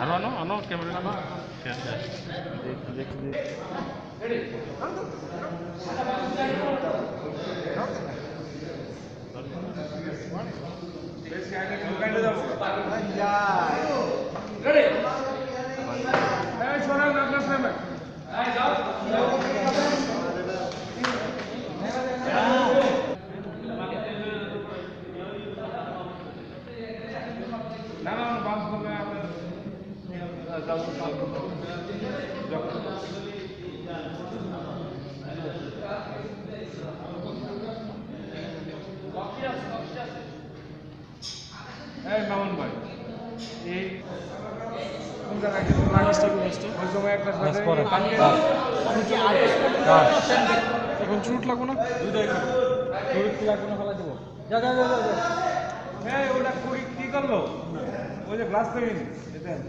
আনো আনো আনো ক্যামেরা এই মামুন ভাই এই কোন জায়গায় গেছিল? ওই সময় একটা সাথে এখন চুট লাগবো না? চুট লাগবো না ফেলা দেবো? যা যা যা যা হ্যাঁ ওটা কি করল? ওই যে গ্লাস পেইন দেখেন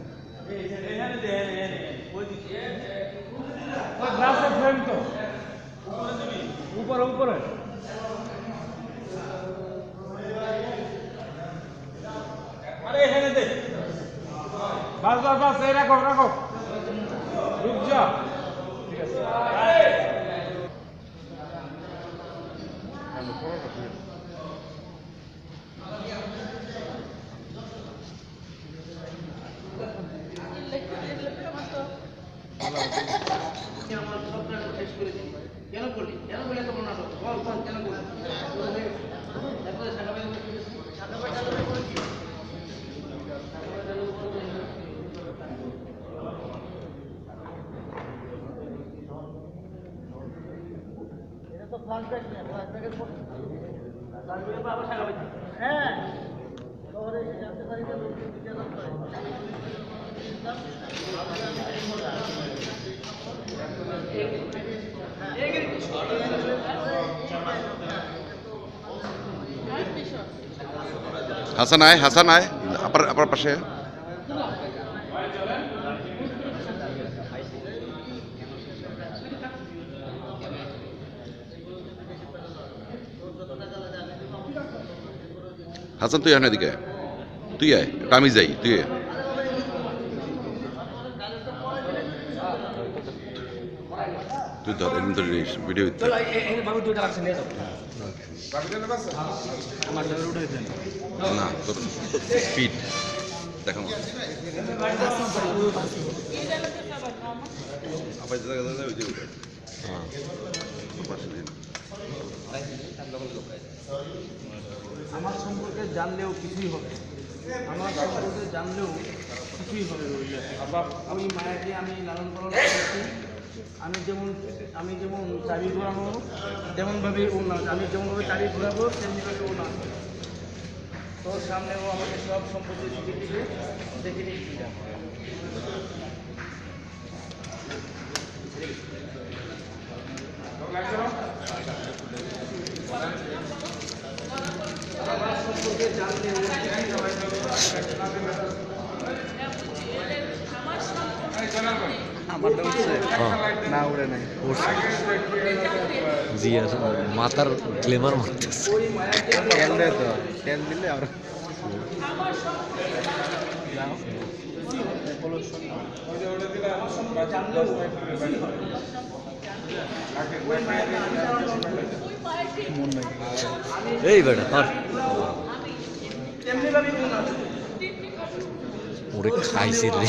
উপরে উপরে আরে এখানে দে বাস বাস বাস এই রাখো রাখো রুক ঠিক আছে কেন করলি কেন বলে এত মনে হতো বল বল কেন তারপরে আবার হ্যাঁ। শহরে এসে জানতে পারি যে লোককে বিজ্ঞাপন করে হাসান আয় হাসান আয় আপনার আপনার পাশে হাসান, তুই আয় এদিকে তুই আয় আমি যাই তুই আয়। তুই ধর এরকম ধরে ভিডিও দিতে না তোর স্পিড দেখা হ্যাঁ আমার সম্পর্কে জানলেও কিছুই হবে আমার সম্পর্কে জানলেও কিছুই হবে রইলে আমি মায়াকে আমি লালন পালন করেছি। আমি যেমন আমি যেমন চাবি ঘোরাবো তেমনভাবে ও আমি যেমনভাবে চাবি ঘোরাবো, তেমনিভাবে ও তোর সামনে ও আমাকে সব সম্পত্তি শিখে দিবে। দেখে নিচ্ছি আমার না উড়ে নাই। জি আর মাথার গ্লেমার মারতেছে। তেল দে তো তেল দিলে আর এই বেটা না ওরে খাইছে রে।